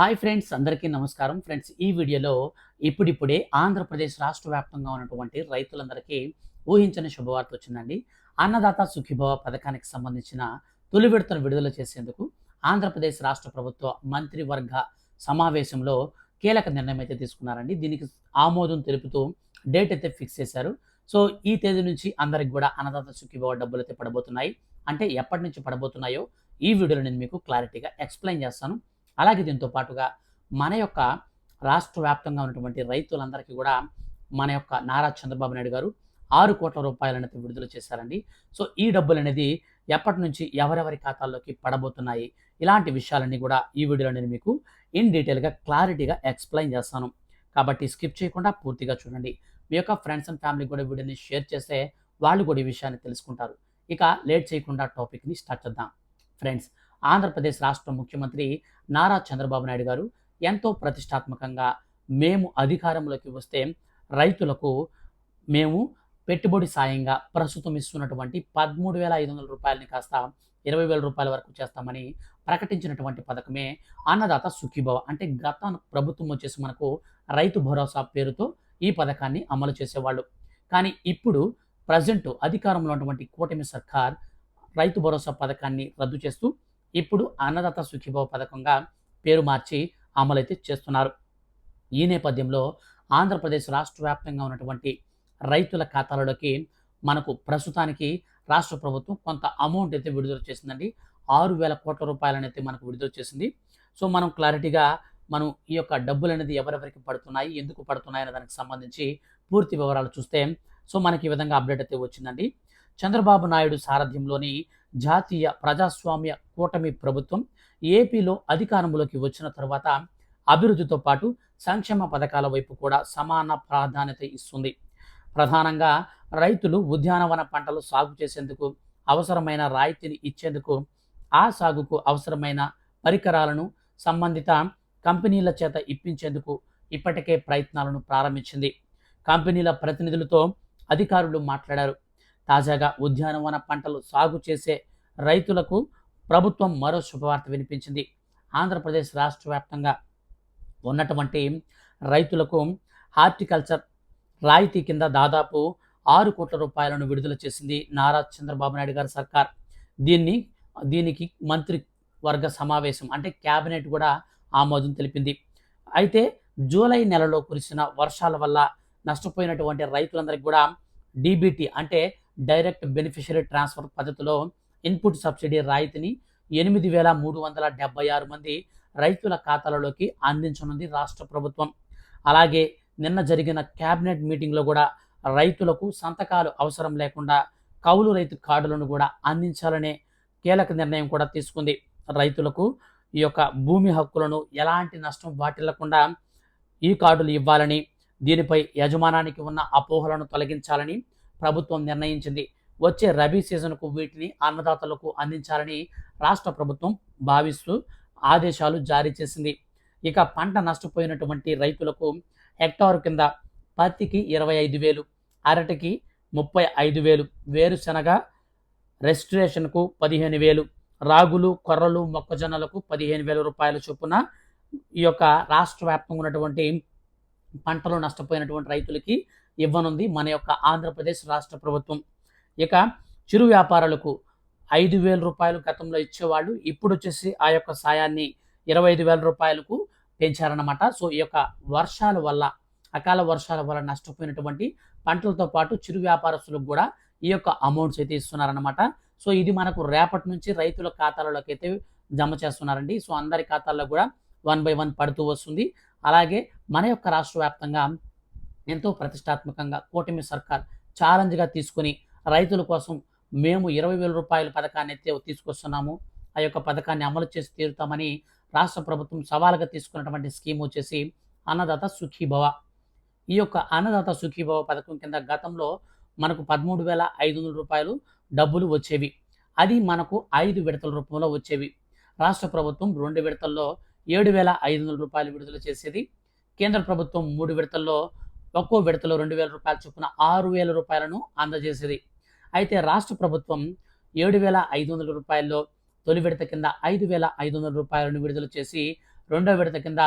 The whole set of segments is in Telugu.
హాయ్ ఫ్రెండ్స్ అందరికీ నమస్కారం. ఫ్రెండ్స్ ఈ వీడియోలో ఇప్పుడిప్పుడే ఆంధ్రప్రదేశ్ రాష్ట్ర వ్యాప్తంగా ఉన్నటువంటి రైతులందరికీ ఊహించని శుభవార్త వచ్చిందండి. అన్నదాత సుఖీభవ పథకానికి సంబంధించిన తొలి విడతను విడుదల చేసేందుకు ఆంధ్రప్రదేశ్ రాష్ట్ర ప్రభుత్వ మంత్రివర్గ సమావేశంలో కీలక నిర్ణయం అయితే తీసుకున్నారండి. దీనికి ఆమోదం తెలుపుతూ డేట్ అయితే ఫిక్స్ చేశారు. సో ఈ తేదీ నుంచి అందరికి కూడా అన్నదాత సుఖీభవ డబ్బులు అయితే పడబోతున్నాయి. అంటే ఎప్పటి నుంచి పడబోతున్నాయో ఈ వీడియోలో నేను మీకు క్లారిటీగా ఎక్స్ప్లెయిన్ చేస్తాను. అలాగే దీంతో పాటుగా మన యొక్క రాష్ట్ర వ్యాప్తంగా ఉన్నటువంటి రైతులందరికీ కూడా మన యొక్క నారా చంద్రబాబు నాయుడు గారు ఆరు కోట్ల రూపాయలు అనేది విడుదల చేశారండి. సో ఈ డబ్బులు అనేది ఎప్పటి నుంచి ఎవరెవరి ఖాతాల్లోకి పడబోతున్నాయి? ఇలాంటి విషయాలన్నీ కూడా ఈ వీడియోలో నేను మీకు ఇన్ డీటెయిల్గా క్లారిటీగా ఎక్స్ప్లెయిన్ చేస్తాను. కాబట్టి స్కిప్ చేయకుండా పూర్తిగా చూడండి. మీ యొక్క ఫ్రెండ్స్ అండ్ ఫ్యామిలీ కూడా వీడియోని షేర్ చేస్తే వాళ్ళు కూడా ఈ విషయాన్ని తెలుసుకుంటారు. ఇక లేట్ చేయకుండా టాపిక్ని స్టార్ట్ చేద్దాం. ఫ్రెండ్స్ ఆంధ్రప్రదేశ్ రాష్ట్ర ముఖ్యమంత్రి నారా చంద్రబాబు నాయుడు గారు ఎంతో ప్రతిష్టాత్మకంగా మేము అధికారంలోకి వస్తే రైతులకు మేము పెట్టుబడి సాయంగా ప్రస్తుతం ఇస్తున్నటువంటి పదమూడు వేల ఐదు వందల రూపాయలని కాస్త ఇరవై వేల రూపాయల వరకు చేస్తామని ప్రకటించినటువంటి పథకమే అన్నదాత సుఖీభవ. అంటే గత ప్రభుత్వం వచ్చేసి మనకు రైతు భరోసా పేరుతో ఈ పథకాన్ని అమలు చేసేవాళ్ళు. కానీ ఇప్పుడు ప్రజెంట్ అధికారంలో ఉన్నటువంటి కూటమి సర్కార్ రైతు భరోసా పథకాన్ని రద్దు చేస్తూ ఇప్పుడు అన్నదాత సుఖీభవ పథకంగా పేరు మార్చి అమలైతే చేస్తున్నారు. ఈ నేపథ్యంలో ఆంధ్రప్రదేశ్ రాష్ట్ర వ్యాప్తంగా ఉన్నటువంటి రైతుల ఖాతాలలోకి మనకు ప్రస్తుతానికి రాష్ట్ర ప్రభుత్వం కొంత అమౌంట్ అయితే విడుదల చేసిందండి. ఆరు వేల కోట్ల రూపాయలను అయితే మనకు విడుదల చేసింది. సో మనం క్లారిటీగా మనం ఈ యొక్క డబ్బులు అనేది ఎవరెవరికి పడుతున్నాయి ఎందుకు పడుతున్నాయి అనే దానికి సంబంధించి పూర్తి వివరాలు చూస్తే సో మనకి ఈ విధంగా అప్డేట్ అయితే వచ్చిందండి. చంద్రబాబు నాయుడు సారథ్యంలోని జాతీయ ప్రజాస్వామ్య కూటమి ప్రభుత్వం ఏపీలో అధికారంలోకి వచ్చిన తర్వాత అభివృద్ధితో పాటు సంక్షేమ పథకాల వైపు కూడా సమాన ప్రాధాన్యత ఇస్తుంది. ప్రధానంగా రైతులు ఉద్యానవన పంటలు సాగు చేసేందుకు అవసరమైన రాయితీని ఇచ్చేందుకు ఆ సాగుకు అవసరమైన పరికరాలను సంబంధిత కంపెనీల చేత ఇప్పించేందుకు ఇప్పటికే ప్రయత్నాలను ప్రారంభించింది. కంపెనీల ప్రతినిధులతో అధికారులు మాట్లాడారు. తాజాగా ఉద్యానవన పంటలు సాగు చేసే రైతులకు ప్రభుత్వం మరో శుభవార్త వినిపించింది. ఆంధ్రప్రదేశ్ రాష్ట్ర వ్యాప్తంగా ఉన్నటువంటి రైతులకు హార్టికల్చర్ రాయితీ కింద దాదాపు ఆరు కోట్ల రూపాయలను విడుదల చేసింది నారా చంద్రబాబు నాయుడు గారి సర్కార్. దీన్ని దీనికి మంత్రి వర్గ సమావేశం అంటే క్యాబినెట్ కూడా ఆమోదం తెలిపింది. అయితే జూలై నెలలో కురిసిన వర్షాల వల్ల నష్టపోయినటువంటి రైతులందరికీ కూడా డీబీటీ అంటే డైరెక్ట్ బెనిఫిషరీ ట్రాన్స్ఫర్ పద్ధతిలో ఇన్పుట్ సబ్సిడీ రాయితీని ఎనిమిది వేల మూడు వందల డెబ్బై ఆరు మంది రైతుల ఖాతాలలోకి అందించనుంది రాష్ట్ర ప్రభుత్వం. అలాగే నిన్న జరిగిన క్యాబినెట్ మీటింగ్లో కూడా రైతులకు సంతకాలు అవసరం లేకుండా కౌలు రైతు కార్డులను కూడా అందించాలనే కీలక నిర్ణయం కూడా తీసుకుంది. రైతులకు ఈ యొక్క భూమి హక్కులను ఎలాంటి నష్టం వాటిల్లకుండా ఈ కార్డులు ఇవ్వాలని దీనిపై యజమానానికి ఉన్న అపోహలను తొలగించాలని ప్రభుత్వం నిర్ణయించింది. వచ్చే రబీ సీజన్కు వీటిని అన్నదాతలకు అందించాలని రాష్ట్ర ప్రభుత్వం భావిస్తూ ఆదేశాలు జారీ చేసింది. ఇక పంట నష్టపోయినటువంటి రైతులకు హెక్టారు కింద పత్తికి ఇరవై ఐదు వేలు అరటికి ముప్పై ఐదు వేలు వేరుశనగ రెజిస్ట్రేషన్కు పదిహేను వేలు రాగులు కొర్రలు మొక్కజొన్నలకు పదిహేను వేల రూపాయల చొప్పున ఈ యొక్క రాష్ట్ర వ్యాప్తంగా ఉన్నటువంటి పంటలు నష్టపోయినటువంటి రైతులకి ఇవ్వనుంది మన యొక్క ఆంధ్రప్రదేశ్ రాష్ట్ర ప్రభుత్వం. ఇక చిరు వ్యాపారులకు ఐదు వేల రూపాయలు గతంలో ఇచ్చేవాళ్ళు ఇప్పుడు వచ్చేసి ఆ యొక్క సాయాన్ని ఇరవై ఐదు వేల రూపాయలకు పెంచారన్నమాట. సో ఈ యొక్క వర్షాల వల్ల అకాల వర్షాల వల్ల నష్టపోయినటువంటి పంటలతో పాటు చిరు వ్యాపారస్తులకు కూడా ఈ యొక్క అమౌంట్స్ అయితే ఇస్తున్నారన్నమాట. సో ఇది మనకు రేపటి నుంచి రైతుల ఖాతాలలోకి అయితే జమ చేస్తున్నారండి. సో అందరి ఖాతాల్లో కూడా వన్ బై వన్ పడుతూ వస్తుంది. అలాగే మన యొక్క రాష్ట్ర వ్యాప్తంగా ఎంతో ప్రతిష్టాత్మకంగా కూటమి సర్కార్ ఛాలెంజ్గా తీసుకొని రైతుల కోసం మేము ఇరవై వేల రూపాయల పథకాన్ని అయితే తీసుకొస్తున్నాము. ఆ యొక్క పథకాన్ని అమలు చేసి తీరుతామని రాష్ట్ర ప్రభుత్వం సవాలుగా తీసుకున్నటువంటి స్కీమ్ వచ్చేసి అన్నదాత సుఖీభవ. ఈ యొక్క అన్నదాత సుఖీభవ పథకం కింద గతంలో మనకు పదమూడు వేల ఐదు వందల రూపాయలు డబ్బులు వచ్చేవి. అది మనకు ఐదు విడతల రూపంలో వచ్చేవి. రాష్ట్ర ప్రభుత్వం రెండు విడతల్లో ఏడు వేల ఐదు వందల రూపాయలు విడుదల చేసేది. కేంద్ర ప్రభుత్వం మూడు విడతల్లో ఒక్కో విడతలో రెండు వేల రూపాయల చొప్పున ఆరు వేల రూపాయలను అందజేసేది. అయితే రాష్ట్ర ప్రభుత్వం ఏడు వేల ఐదు వందల రూపాయల్లో తొలి విడత కింద ఐదు వేల ఐదు వందల రూపాయలను విడుదల చేసి రెండో విడత కింద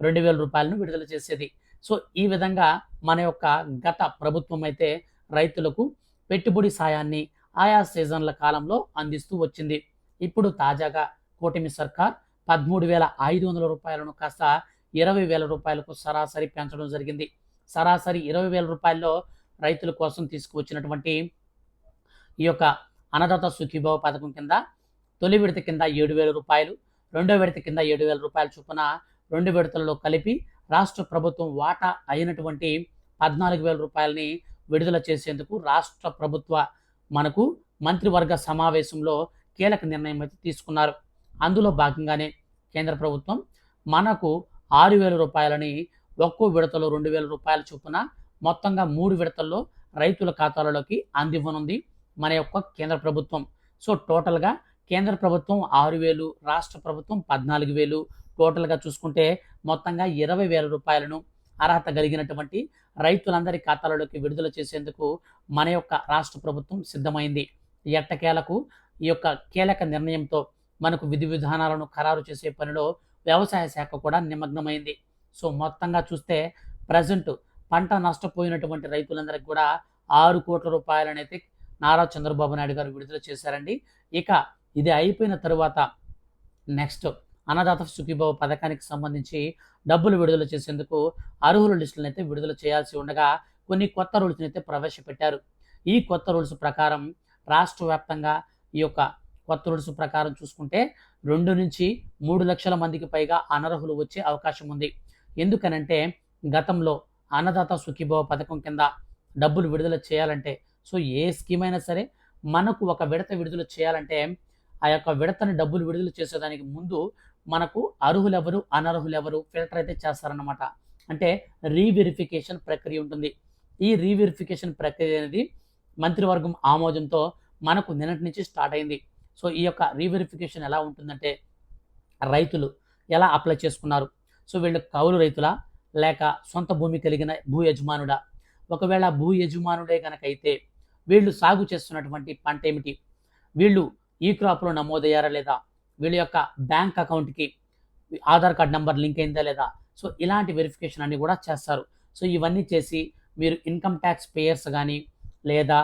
రెండు వేల రూపాయలను విడుదల చేసేది. సో ఈ విధంగా మన యొక్క గత ప్రభుత్వం అయితే రైతులకు పెట్టుబడి సాయాన్ని ఆయా సీజన్ల కాలంలో అందిస్తూ వచ్చింది. ఇప్పుడు తాజాగా కూటమి సర్కార్ పదమూడు వేల ఐదు వందల రూపాయలను కాస్త ఇరవై వేల రూపాయలకు సరాసరి పెంచడం జరిగింది. సరాసరి ఇరవై వేల రూపాయల్లో రైతుల కోసం తీసుకువచ్చినటువంటి ఈ యొక్క అన్నదాత సుఖీభావ పథకం కింద తొలి విడత కింద ఏడు వేల రూపాయలు రెండో విడత కింద ఏడు వేల రూపాయల చొప్పున రెండు విడతల్లో కలిపి రాష్ట్ర ప్రభుత్వం వాటా అయినటువంటి పద్నాలుగు వేల రూపాయలని విడుదల చేసేందుకు రాష్ట్ర ప్రభుత్వ మనకు మంత్రివర్గ సమావేశంలో కీలక నిర్ణయం అయితే తీసుకున్నారు. అందులో భాగంగానే కేంద్ర ప్రభుత్వం మనకు ఆరు వేల రూపాయలని ఒక్కో విడతలో రెండు వేల రూపాయల చొప్పున మొత్తంగా మూడు విడతల్లో రైతుల ఖాతాలలోకి అందివ్వనుంది. మన యొక్క కేంద్ర ప్రభుత్వం. సో టోటల్గా కేంద్ర ప్రభుత్వం ఆరు వేలు రాష్ట్ర ప్రభుత్వం పద్నాలుగు వేలు. టోటల్గా చూసుకుంటే మొత్తంగా ఇరవై వేల రూపాయలను అర్హత కలిగినటువంటి రైతులందరి ఖాతాలలోకి విడుదల చేసేందుకు మన యొక్క రాష్ట్ర ప్రభుత్వం సిద్ధమైంది. ఎట్టకేలకు ఈ యొక్క కీలక నిర్ణయంతో మనకు విధి విధానాలను ఖరారు చేసే పనిలో వ్యవసాయ శాఖ కూడా నిమగ్నమైంది. సో మొత్తంగా చూస్తే ప్రజెంట్ పంట నష్టపోయినటువంటి రైతులందరికీ కూడా ఆరు కోట్ల రూపాయలనైతే నారా చంద్రబాబు నాయుడు గారు విడుదల చేశారండి. ఇక ఇది అయిపోయిన తరువాత నెక్స్ట్ అన్నదాత సుఖీభావ పథకానికి సంబంధించి డబ్బులు విడుదల చేసేందుకు అర్హుల లిస్టులను అయితే విడుదల చేయాల్సి ఉండగా కొన్ని కొత్త రూల్స్ని అయితే ప్రవేశపెట్టారు. ఈ కొత్త రూల్స్ ప్రకారం రాష్ట్ర వ్యాప్తంగా ఈ యొక్క కొత్త రూల్స్ ప్రకారం చూసుకుంటే రెండు నుంచి మూడు లక్షల మందికి పైగా అనర్హులు వచ్చే అవకాశం ఉంది. ఎందుకనంటే గతంలో అన్నదాత సుఖీభావ పథకం కింద డబ్బులు విడుదల చేయాలంటే సో ఏ స్కీమ్ అయినా సరే మనకు ఒక విడత విడుదల చేయాలంటే ఆ యొక్క విడతని డబ్బులు విడుదల చేసేదానికి ముందు మనకు అర్హులెవరు అనర్హులెవరు ఫిల్టర్ అయితే చేస్తారన్నమాట. అంటే రీవెరిఫికేషన్ ప్రక్రియ ఉంటుంది. ఈ రీవెరిఫికేషన్ ప్రక్రియ అనేది మంత్రివర్గం ఆమోదంతో మనకు నిన్నటి నుంచి స్టార్ట్ అయింది. సో ఈ యొక్క రీవెరిఫికేషన్ ఎలా ఉంటుందంటే రైతులు ఎలా అప్లై చేసుకున్నారు? సో వీళ్ళు కౌలు రైతులా? లేక సొంత భూమి కలిగిన భూ యజమానుడా? ఒకవేళ భూ యజమానుడే కనుక అయితే వీళ్ళు సాగు చేస్తున్నటువంటి పంట ఏమిటి? వీళ్ళు ఈ క్రాప్లో నమోదయ్యారా లేదా? వీళ్ళ యొక్క బ్యాంక్ అకౌంట్కి ఆధార్ కార్డ్ నెంబర్ లింక్ అయిందా లేదా? సో ఇలాంటి వెరిఫికేషన్ అన్ని కూడా చేస్తారు. సో ఇవన్నీ చేసి మీరు ఇన్కమ్ ట్యాక్స్ పేయర్స్ కానీ లేదా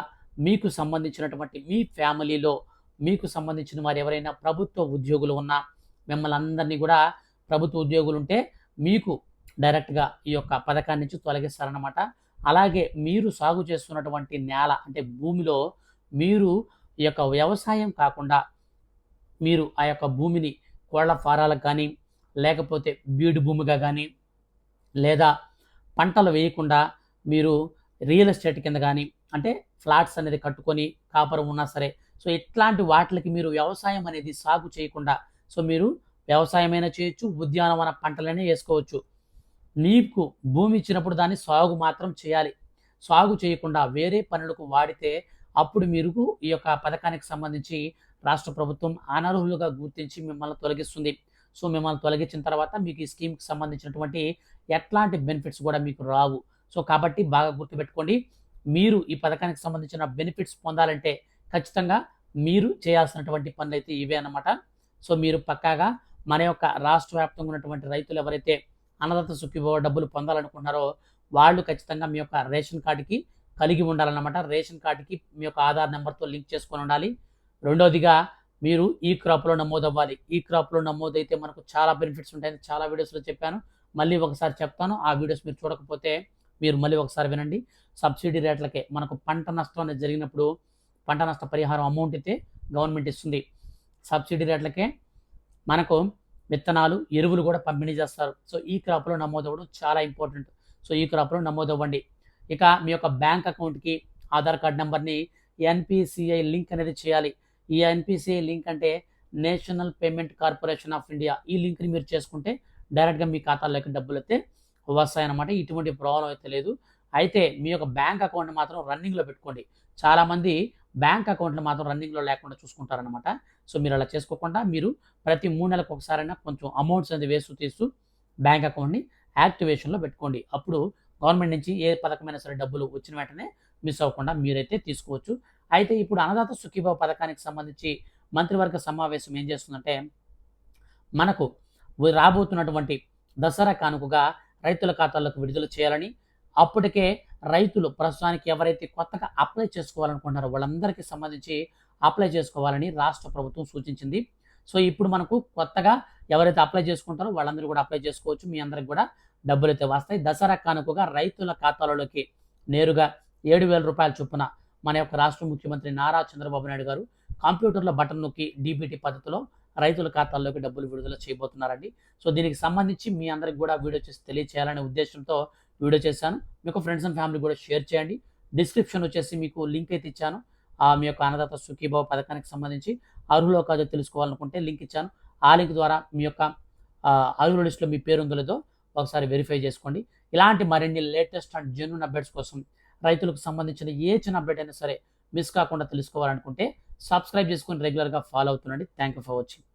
మీకు సంబంధించినటువంటి మీ ఫ్యామిలీలో మీకు సంబంధించిన వారు ఎవరైనా ప్రభుత్వ ఉద్యోగులు ఉన్నా మిమ్మల్ని అందరినీ కూడా ప్రభుత్వ ఉద్యోగులు ఉంటే మీకు డైరెక్ట్గా ఈ యొక్క పథకాన్ని నుంచి తొలగిస్తారనమాట అలాగే మీరు సాగు చేస్తున్నటువంటి నేల అంటే భూమిలో మీరు ఈ యొక్క వ్యవసాయం కాకుండా మీరు ఆ యొక్క భూమిని కోళ్ళ ఫారాలకు కానీ లేకపోతే బీడు భూమిగా కానీ లేదా పంటలు వేయకుండా మీరు రియల్ ఎస్టేట్ కింద కానీ అంటే ఫ్లాట్స్ అనేది కట్టుకొని కాపరం ఉన్నా సరే సో ఇట్లాంటి వాటికి మీరు వ్యవసాయం అనేది సాగు చేయకుండా సో మీరు వ్యవసాయమైనా చేయొచ్చు ఉద్యానవన పంటలనే వేసుకోవచ్చు. నీకు భూమి ఇచ్చినప్పుడు దాన్ని సాగు మాత్రం చేయాలి. సాగు చేయకుండా వేరే పనులకు వాడితే అప్పుడు మీరు ఈ యొక్క పథకానికి సంబంధించి రాష్ట్ర ప్రభుత్వం అనర్హులుగా గుర్తించి మిమ్మల్ని తొలగిస్తుంది. సో మిమ్మల్ని తొలగించిన తర్వాత మీకు ఈ స్కీమ్కి సంబంధించినటువంటి ఎట్లాంటి బెనిఫిట్స్ కూడా మీకు రావు. సో కాబట్టి బాగా గుర్తుపెట్టుకోండి. మీరు ఈ పథకానికి సంబంధించిన బెనిఫిట్స్ పొందాలంటే ఖచ్చితంగా మీరు చేయాల్సినటువంటి పనులు అయితే ఇవే అనమాట సో మీరు పక్కాగా మన యొక్క రాష్ట్ర వ్యాప్తంగా ఉన్నటువంటి రైతులు ఎవరైతే అన్నదాత సుఖీభవ డబ్బులు పొందాలనుకుంటున్నారో వాళ్ళు ఖచ్చితంగా మీ యొక్క రేషన్ కార్డుకి కలిగి ఉండాలన్నమాట. రేషన్ కార్డుకి మీ యొక్క ఆధార్ నెంబర్తో లింక్ చేసుకొని ఉండాలి. రెండవదిగా మీరు ఈ క్రాప్లో నమోదు అవ్వాలి ఈ క్రాప్లో నమోదైతే మనకు చాలా బెనిఫిట్స్ ఉంటాయని చాలా వీడియోస్లో చెప్పాను. మళ్ళీ ఒకసారి చెప్తాను. ఆ వీడియోస్ మీరు చూడకపోతే మీరు మళ్ళీ ఒకసారి వినండి. సబ్సిడీ రేట్లకే మనకు పంట నష్టం అనేది జరిగినప్పుడు పంట నష్ట పరిహారం అమౌంట్ అయితే గవర్నమెంట్ ఇస్తుంది. సబ్సిడీ రేట్లకే మనకు విత్తనాలు ఎరువులు కూడా పంపిణీ చేస్తారు. సో ఈ క్రాప్లో నమోదవ్వడం చాలా ఇంపార్టెంట్. సో ఈ క్రాప్లో నమోదవ్వండి. ఇక మీ యొక్క బ్యాంక్ అకౌంట్కి ఆధార్ కార్డ్ నెంబర్ని ఎన్పిసిఐ లింక్ అనేది చేయాలి. ఈ ఎన్పిసిఐ లింక్ అంటే national payment corporation of India. ఈ లింక్ని మీరు చేసుకుంటే డైరెక్ట్గా మీ ఖాతాలోకి డబ్బులు అయితే వస్తాయన్నమాట. ఇటువంటి ప్రాబ్లం అయితే లేదు. అయితే మీ యొక్క బ్యాంక్ అకౌంట్ మాత్రం రన్నింగ్లో పెట్టుకోండి. చాలామంది బ్యాంక్ అకౌంట్లు మాత్రం రన్నింగ్లో లేకుండా చూసుకుంటారనమాట సో మీరు అలా చేసుకోకుండా మీరు ప్రతి మూడు నెలలకు ఒకసారైనా కొంచెం అమౌంట్స్ అనేది వేస్తూ తీస్తూ బ్యాంక్ అకౌంట్ని యాక్టివేషన్లో పెట్టుకోండి. అప్పుడు గవర్నమెంట్ నుంచి ఏ పథకమైన సరే డబ్బులు వచ్చిన వెంటనే మిస్ అవ్వకుండా మీరైతే తీసుకోవచ్చు. అయితే ఇప్పుడు అన్నదాత సుఖీభావ పథకానికి సంబంధించి మంత్రివర్గ సమావేశం ఏం చేస్తుందంటే మనకు రాబోతున్నటువంటి దసరా కానుకగా రైతుల ఖాతాలకు విడుదల చేయాలని అప్పటికే రైతులు ప్రస్తుతానికి ఎవరైతే కొత్తగా అప్లై చేసుకోవాలనుకుంటున్నారో వాళ్ళందరికీ సంబంధించి అప్లై చేసుకోవాలని రాష్ట్ర ప్రభుత్వం సూచించింది. సో ఇప్పుడు మనకు కొత్తగా ఎవరైతే అప్లై చేసుకుంటారో వాళ్ళందరూ కూడా అప్లై చేసుకోవచ్చు. మీ అందరికి కూడా డబ్బులు అయితే వస్తాయి. దసరా కానుకగా రైతుల ఖాతాలలోకి నేరుగా ఏడు వేల రూపాయల చొప్పున మన యొక్క రాష్ట్ర ముఖ్యమంత్రి నారా చంద్రబాబు నాయుడు గారు కంప్యూటర్లో బటన్ నొక్కి డీబీటీ పద్ధతిలో రైతుల ఖాతాల్లోకి డబ్బులు విడుదల చేయబోతున్నారండి. సో దీనికి సంబంధించి మీ అందరికి కూడా వీడియో చేసి తెలియచేయాలనే ఉద్దేశంతో వీడియో చేశాను. మీకు ఫ్రెండ్స్ అండ్ ఫ్యామిలీ కూడా షేర్ చేయండి. డిస్క్రిప్షన్ వచ్చేసి మీకు లింక్ అయితే ఇచ్చాను. ఆ మీ యొక్క అన్నదాత సుఖీభావ పథకానికి సంబంధించి అర్హులో కాదో తెలుసుకోవాలనుకుంటే లింక్ ఇచ్చాను. ఆ లింక్ ద్వారా మీ యొక్క అర్హుల లిస్టులో మీ పేరు ఉందో లేదో ఒకసారి వెరిఫై చేసుకోండి. ఇలాంటి మరిన్ని లేటెస్ట్ అండ్ జెన్యున్ అప్డేట్స్ కోసం రైతులకు సంబంధించిన ఏ చిన్న అప్డేట్ అయినా సరే మిస్ కాకుండా తెలుసుకోవాలనుకుంటే సబ్స్క్రైబ్ చేసుకుని రెగ్యులర్గా follow అవుతుండండి. Thank you for watching